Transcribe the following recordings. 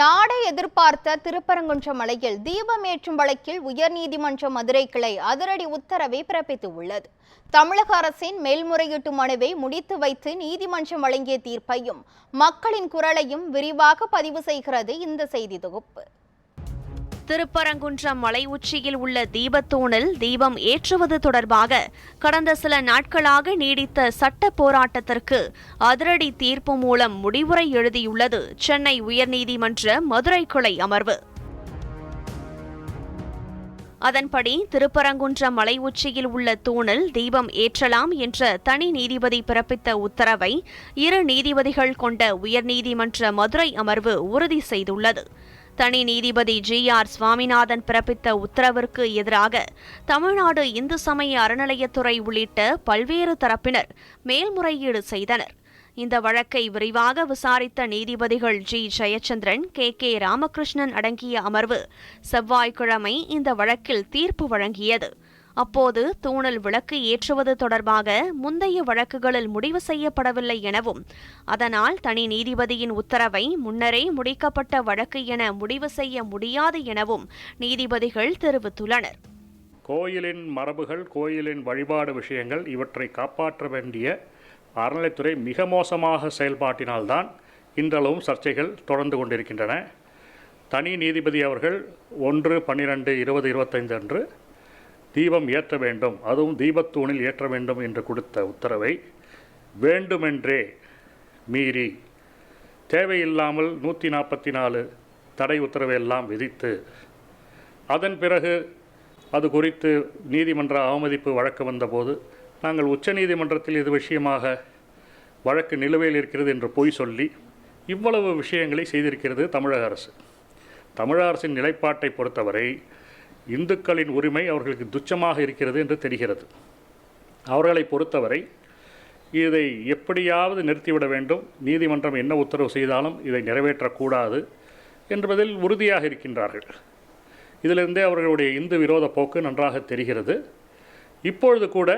நாடை எதிர்பார்த்த திருப்பரங்குன்றம் மலையில் தீபமேற்றும் வழக்கில் உயர்நீதிமன்ற மதுரை கிளை அதிரடி உத்தரவை பிறப்பித்துள்ளது. தமிழக அரசின் மேல்முறையீட்டு மனுவை முடித்து வைத்து நீதிமன்றம் வழங்கிய தீர்ப்பையும் மக்களின் குரலையும் விரிவாக பதிவு செய்கிறது இந்த செய்தி தொகுப்பு. திருப்பரங்குன்றம் மலை உச்சியில் உள்ள தீபத்தூணில் தீபம் ஏற்றுவது தொடர்பாக கடந்த சில நாட்களாக நீடித்த சட்ட போராட்டத்திற்கு அதிரடி தீர்ப்பு மூலம் முடிவுரை எழுதியுள்ளது சென்னை உயர்நீதிமன்ற மதுரை கிளை அமர்வு. அதன்படி திருப்பரங்குன்றம் மலை உச்சியில் உள்ள தூணில் தீபம் ஏற்றலாம் என்ற தனி நீதிபதி பிறப்பித்த உத்தரவை இரு நீதிபதிகள் கொண்ட உயர்நீதிமன்ற மதுரை அமர்வு உறுதி செய்துள்ளது. தனி நீதிபதி ஜி ஆர் சுவாமிநாதன் பிறப்பித்த உத்தரவிற்கு எதிராக தமிழ்நாடு இந்து சமய அறநிலையத்துறை உள்ளிட்ட பல்வேறு தரப்பினர் மேல்முறையீடு செய்தனர். இந்த வழக்கை விரிவாக விசாரித்த நீதிபதிகள் G Jayachandran K K Ramakrishnan அடங்கிய அமர்வு செவ்வாய்க்கிழமை இந்த வழக்கில் தீர்ப்பு வழங்கியது. அப்போது தூணல் விளக்கு ஏற்றுவது தொடர்பாக முந்தைய வழக்குகளில் முடிவு செய்யப்படவில்லை எனவும் அதனால் தனி நீதிபதியின் உத்தரவை முன்னரே முடிக்கப்பட்ட வழக்கு என முடிவு செய்ய முடியாது எனவும் நீதிபதிகள் தெரிவித்துள்ளனர். கோயிலின் மரபுகள் கோயிலின் வழிபாடு விஷயங்கள் இவற்றை காப்பாற்ற வேண்டிய அறநிலைத்துறை மிக மோசமாக செயல்பாட்டினால்தான் இன்றளவும் சர்ச்சைகள் தொடர்ந்து கொண்டிருக்கின்றன. தனி நீதிபதி அவர்கள் ஒன்று பன்னிரெண்டு இருபது இருபத்தைந்து அன்று தீபம் ஏற்ற வேண்டும் அதுவும் தீபத்தூணில் ஏற்ற வேண்டும் என்று கொடுத்த உத்தரவை வேண்டுமென்றே மீறி தேவையில்லாமல் நூற்றி நாற்பத்தி நாலு தடை உத்தரவையெல்லாம் விதித்து அதன் பிறகு அது குறித்து நீதிமன்ற அவமதிப்பு வழக்கு வந்தபோது நாங்கள் உச்சநீதிமன்றத்தில் இது விஷயமாக வழக்கு நிலுவையில் இருக்கிறது என்று பொய் சொல்லி இவ்வளவு விஷயங்களை செய்திருக்கிறது தமிழக அரசு. தமிழக அரசின் நிலைப்பாட்டை பொறுத்தவரை இந்துக்களின் உரிமை அவர்களுக்கு துச்சமாக இருக்கிறது என்று தெரிகிறது. அவர்களை பொறுத்தவரை இதை எப்படியாவது நிறுத்திவிட வேண்டும். நீதிமன்றம் என்ன உத்தரவு செய்தாலும் இதை நிறைவேற்றக்கூடாது என்பதில் உறுதியாக இருக்கின்றார்கள். இதிலிருந்தே அவர்களுடைய இந்து விரோத போக்கு நன்றாக தெரிகிறது. இப்பொழுது கூட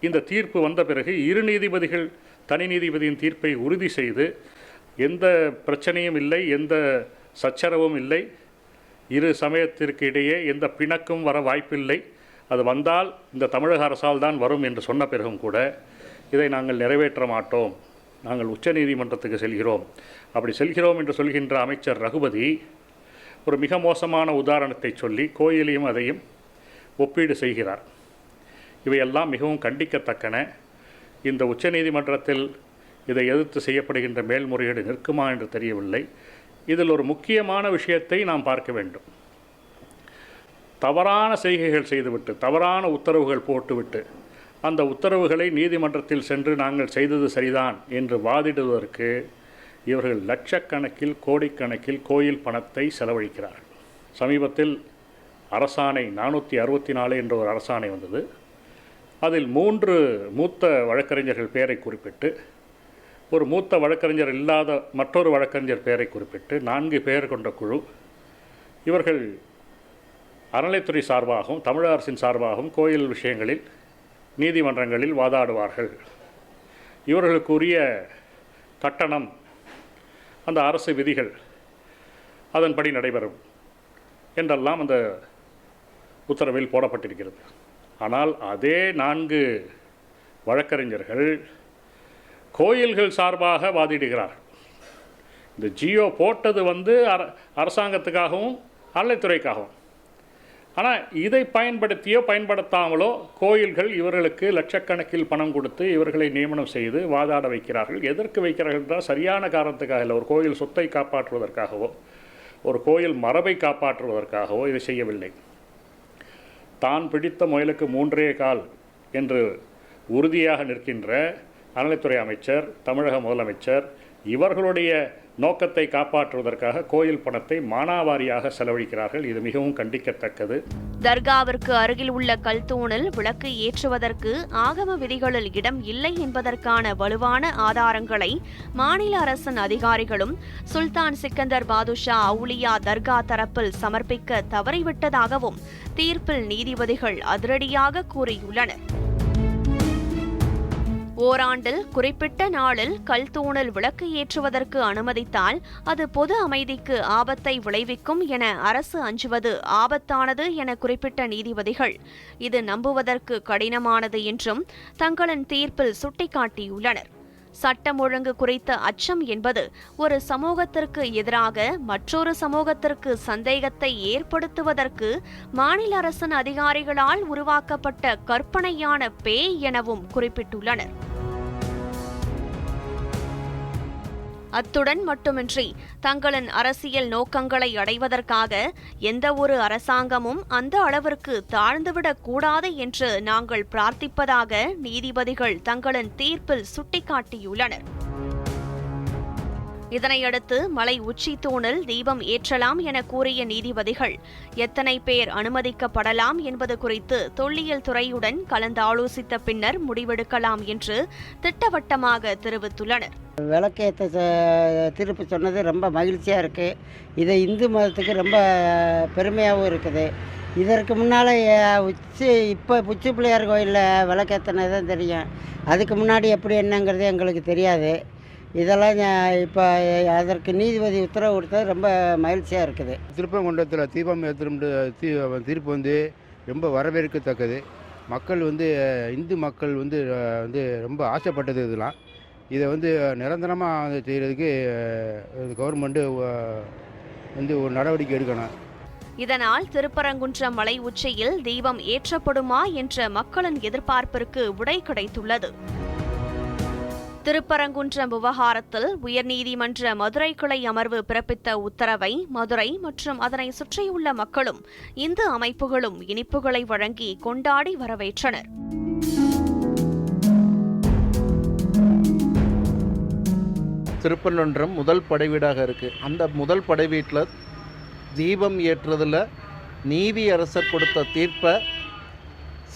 இந்த தீர்ப்பு வந்த பிறகு இரு நீதிபதிகள் தனி நீதிபதியின் தீர்ப்பை உறுதி செய்து எந்த பிரச்சனையும் இல்லை எந்த சச்சரவும் இல்லை இரு சமயத்திற்கு இடையே எந்த பிணக்கும் வர வாய்ப்பில்லை. அது வந்தால் இந்த தமிழக அரசால் தான் வரும் என்று சொன்ன பிறகும் கூட இதை நாங்கள் நிறைவேற்ற மாட்டோம். நாங்கள் உச்சநீதிமன்றத்துக்கு செல்கிறோம். அப்படி செல்கிறோம் என்று சொல்கின்ற அமைச்சர் ரகுபதி ஒரு மிக மோசமான உதாரணத்தை சொல்லி கோயிலையும் அதையும் ஒப்பீடு செய்கிறார். இவையெல்லாம் மிகவும் கண்டிக்கத்தக்கன. இந்த உச்சநீதிமன்றத்தில் இதை எதிர்த்து செய்யப்படுகின்ற மேல்முறையீடு நிற்குமா என்று தெரியவில்லை. இதில் ஒரு முக்கியமான விஷயத்தை நாம் பார்க்க வேண்டும். தவறான செய்கைகள் செய்துவிட்டு தவறான உத்தரவுகள் போட்டுவிட்டு அந்த உத்தரவுகளை நீதிமன்றத்தில் சென்று நாங்கள் செய்தது சரிதான் என்று வாதிடுவதற்கு இவர்கள் லட்சக்கணக்கில் கோடிக்கணக்கில் கோயில் பணத்தை செலவழிக்கிறார்கள். சமீபத்தில் அரசாணை நானூற்றி அறுபத்தி நாலு என்ற ஒரு அரசாணை வந்தது. அதில் மூன்று மூத்த வழக்கறிஞர்கள் பெயரை குறிப்பிட்டு ஒரு மூத்த வழக்கறிஞர் இல்லாத மற்றொரு வழக்கறிஞர் பெயரை குறிப்பிட்டு நான்கு பேர் கொண்ட குழு. இவர்கள் அறநிலைத்துறை சார்பாகவும் தமிழக அரசின் சார்பாகவும் கோயில் விஷயங்களில் நீதிமன்றங்களில் வாதாடுவார்கள். இவர்களுக்குரிய கட்டணம் அந்த அரசு விதிகள் அதன்படி நடைபெறும் என்றெல்லாம் அந்த உத்தரவில் போடப்பட்டிருக்கிறது. ஆனால் அதே நான்கு வழக்கறிஞர்கள் கோயில்கள் சார்பாக வாதிடுகிறார் இந்த ஜியோ போட்டது வந்து அர அரசாங்கத்துக்காகவும் அல்லைத்துறைக்காகவும் ஆனால் இதை பயன்படுத்தியோ பயன்படுத்தாமலோ கோயில்கள் இவர்களுக்கு லட்சக்கணக்கில் பணம் கொடுத்து இவர்களை நியமனம் செய்து வாதாட வைக்கிறார்கள். எதற்கு வைக்கிறார்கள் என்றால் சரியான காரணத்துக்காக இல்லை. ஒரு கோயில் சொத்தை காப்பாற்றுவதற்காகவோ ஒரு கோயில் மரபை காப்பாற்றுவதற்காகவோ இதை செய்யவில்லை. தான் பிடித்த முயலுக்கு மூன்றே கால் என்று உறுதியாக நிற்கின்ற அறநிலைத்துறை அமைச்சர் தமிழக முதலமைச்சர் இவர்களுடைய நோக்கத்தை காப்பாற்றுவதற்காக கோயில் பணத்தை மானாவாரியாக செலவழிக்கிறார்கள். இது மிகவும் கண்டிக்கத்தக்கது. தர்காவிற்கு அருகில் உள்ள கல்தூணில் விளக்கு ஏற்றுவதற்கு ஆகம விதிகளில் இடம் இல்லை என்பதற்கான வலுவான ஆதாரங்களை மாநில அரசின் அதிகாரிகளும் சுல்தான் சிக்கந்தர் பாதுஷா அவுலியா தர்கா தரப்பில் சமர்ப்பிக்க தவறிவிட்டதாகவும் தீர்ப்பில் நீதிபதிகள் அதிரடியாக கூறியுள்ளனர். ஓராண்டில் குறிப்பிட்ட நாளில் கல்தூணில் விளக்கு ஏற்றுவதற்கு அனுமதித்தால் அது பொது அமைதிக்கு ஆபத்தை விளைவிக்கும் என அரசு அஞ்சுவது ஆபத்தானது என குறிப்பிட்ட நீதிபதிகள். இது நம்புவதற்கு கடினமானது என்றும் தங்களின் தீர்ப்பில் சுட்டிக்காட்டியுள்ளனர். சட்டம் ஒழுங்கு குறித்த அச்சம் என்பது ஒரு சமூகத்திற்கு எதிராக மற்றொரு சமூகத்திற்கு சந்தேகத்தை ஏற்படுத்துவதற்கு மாநில அரசின் அதிகாரிகளால் உருவாக்கப்பட்ட கற்பனையான பேய் எனவும் குறிப்பிட்டுள்ளனர். அத்துடன் மட்டுமின்றி தங்களின் அரசியல் நோக்கங்களை அடைவதற்காக எந்த ஒரு அரசாங்கமும் அந்த அளவிற்கு தாழ்ந்துவிடக் கூடாது என்று நாங்கள் பிரார்த்திப்பதாக நீதிபதிகள் தங்களின் தீர்ப்பில் சுட்டிக்காட்டியுள்ளனர். இதனையடுத்து மலை உச்சி தூணில் தீபம் ஏற்றலாம் என கூறிய நீதிபதிகள் எத்தனை பேர் அனுமதிக்கப்படலாம் என்பது குறித்து தொல்லியல் துறையுடன் கலந்தாலோசித்த பின்னர் முடிவெடுக்கலாம் என்று திட்டவட்டமாக தெரிவித்துள்ளனர். விளக்கேற்ற திருப்பி சொன்னது ரொம்ப மகிழ்ச்சியாக இருக்குது இது இந்து மதத்துக்கு ரொம்ப பெருமையாகவும் இருக்குது. இதற்கு முன்னால் உச்சி இப்போ உச்சி பிள்ளையார் கோயிலில் விளக்கேற்றினது தான் தெரியும். அதுக்கு முன்னாடி எப்படி என்னங்கிறது எங்களுக்கு தெரியாது. இதெல்லாம் இப்போ அதற்கு நீதிபதி உத்தரவு கொடுத்தது ரொம்ப மகிழ்ச்சியாக இருக்குது. திருப்பரங்குன்றத்தில் தீபம் ஏற்றும் தீ தீர்ப்பு வந்து ரொம்ப வரவேற்கத்தக்கது. மக்கள் வந்து இந்து மக்கள் வந்து வந்து ரொம்ப ஆசைப்பட்டது இதெல்லாம். இதை வந்து நிரந்தரமாக வந்து செய்கிறதுக்கு கவர்மெண்ட்டு வந்து ஒரு நடவடிக்கை எடுக்கணும். இதனால் திருப்பரங்குன்றம் மலை உச்சியில் தீபம் ஏற்றப்படுமா என்ற மக்களின் எதிர்பார்ப்பிற்கு விடை கிடைத்துள்ளது. திருப்பரங்குன்றம் விவகாரத்தில் உயர்நீதிமன்ற மதுரை கிளை அமர்வு பிறப்பித்த உத்தரவை மதுரை மற்றும் அதனை சுற்றியுள்ள மக்களும் இந்து அமைப்புகளும் இனிப்புகளை வழங்கி கொண்டாடி வரவேற்றனர். திருப்பரங்குன்றம் முதல் படைவீடாக இருக்குது அந்த முதல் படைவீட்டில் தீபம் ஏற்றுறதில் நீதி அரசர் கொடுத்த தீர்ப்பை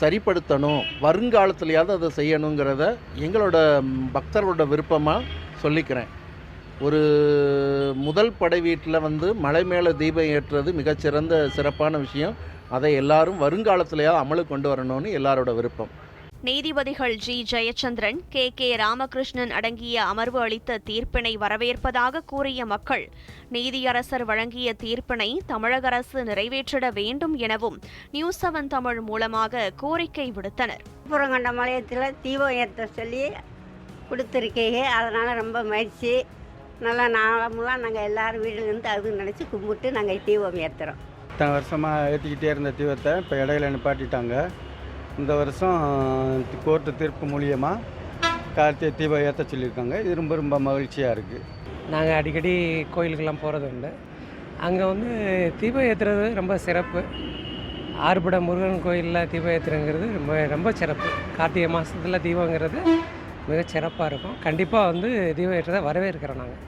சரிப்படுத்தணும் வருங்காலத்துலையாவது அதை செய்யணுங்கிறத எங்களோட பக்தர்களோட விருப்பமாக சொல்லிக்கிறேன். ஒரு முதல் படை வீட்டில் வந்து மலை மேலே தீபம் ஏற்றுறது மிகச்சிறந்த சிறப்பான விஷயம். அதை எல்லாரும் வருங்காலத்துலையாவது அமலுக்கு கொண்டு வரணும்னு எல்லாரோட விருப்பம். நீதிபதிகள் G. Jayachandran K. K. Ramakrishnan அடங்கிய அமர்வு அளித்த தீர்ப்பினை வரவேற்பதாக கூறிய மக்கள் நீதியரசர் வழங்கிய தீர்ப்பினை தமிழக அரசு நிறைவேற்றிட வேண்டும் எனவும் நியூஸ் செவன் தமிழ் மூலமாக கோரிக்கை விடுத்தனர். புறங்கண்ட மலையத்தில் தீபம் ஏற்ற சொல்லி கொடுத்துருக்கீங்க. அதனால் ரொம்ப மகிழ்ச்சி. நல்லா நாளமெல்லாம் நாங்கள் எல்லாரும் வீட்டிலேருந்து அது நினச்சி கும்பிட்டு நாங்கள் தீபம் ஏற்றுறோம் இத்தனை வருஷமாக ஏற்றிக்கிட்டே இருந்த தீபத்தை இப்போ இடையில நிப்பாட்டிட்டாங்க. இந்த வருஷம் கோர்ட்டு தீர்ப்பு மூலியமாக கார்த்திகை தீபம் ஏற்ற சொல்லியிருக்காங்க. இது ரொம்ப ரொம்ப மகிழ்ச்சியாக இருக்குது நாங்கள் அடிக்கடி கோயிலுக்கெல்லாம் போகிறது உண்டு. அங்கே வந்து தீபம் ஏற்றுறது ரொம்ப சிறப்பு. ஆறுபட முருகன் கோயிலில் தீபம் ஏற்றுறங்கிறது ரொம்ப ரொம்ப சிறப்பு. கார்த்திகை மாதத்தில் தீபங்கிறது மிக சிறப்பாக இருக்கும். கண்டிப்பாக வந்து தீபம் ஏற்றதை வரவேற்கிறோம் நாங்கள்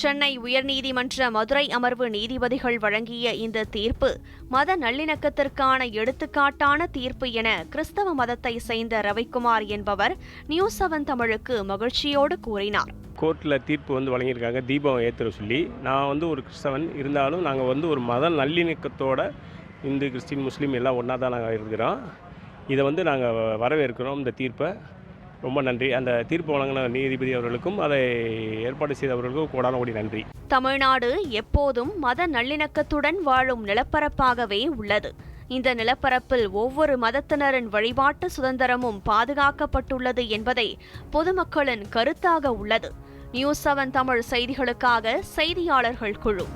சென்னை உயர்நீதிமன்ற மதுரை அமர்வு நீதிபதிகள் வழங்கிய இந்த தீர்ப்பு மத நல்லிணக்கத்திற்கான எடுத்துக்காட்டான தீர்ப்பு என கிறிஸ்தவ மதத்தை சேர்ந்த ரவிக்குமார் என்பவர் நியூ செவன் தமிழுக்கு மகிழ்ச்சியோடு கூறினார். கோர்ட்டில் தீர்ப்பு வந்து வழங்கியிருக்காங்க. தீபம் ஏற்றுற சொல்லி. நான் வந்து ஒரு கிறிஸ்தவன். இருந்தாலும் நாங்கள் வந்து ஒரு மத நல்லிணக்கத்தோட இந்து கிறிஸ்டின் முஸ்லீம் எல்லாம் ஒன்றா தான் நாங்கள் இருக்கிறோம். இதை வந்து நாங்கள் வரவேற்கிறோம் இந்த தீர்ப்பை. ரொம்ப நன்றி. அந்த தீர்ப்பு வழங்கின நீதிபதி அவர்களுக்கும் அதை ஏற்பாடு செய்தவர்களுக்கும் கோடான கோடி நன்றி. தமிழ்நாடு எப்போதும் மத நல்லிணக்கத்துடன் வாழும் நிலப்பரப்பாகவே உள்ளது. இந்த நிலப்பரப்பில் ஒவ்வொரு மதத்தினரின் வழிபாட்டு சுதந்திரமும் பாதுகாக்கப்பட்டுள்ளது என்பதை பொதுமக்களின் கருத்தாக உள்ளது. நியூஸ் செவன் தமிழ் செய்திகளுக்காக செய்தியாளர்கள் குழு.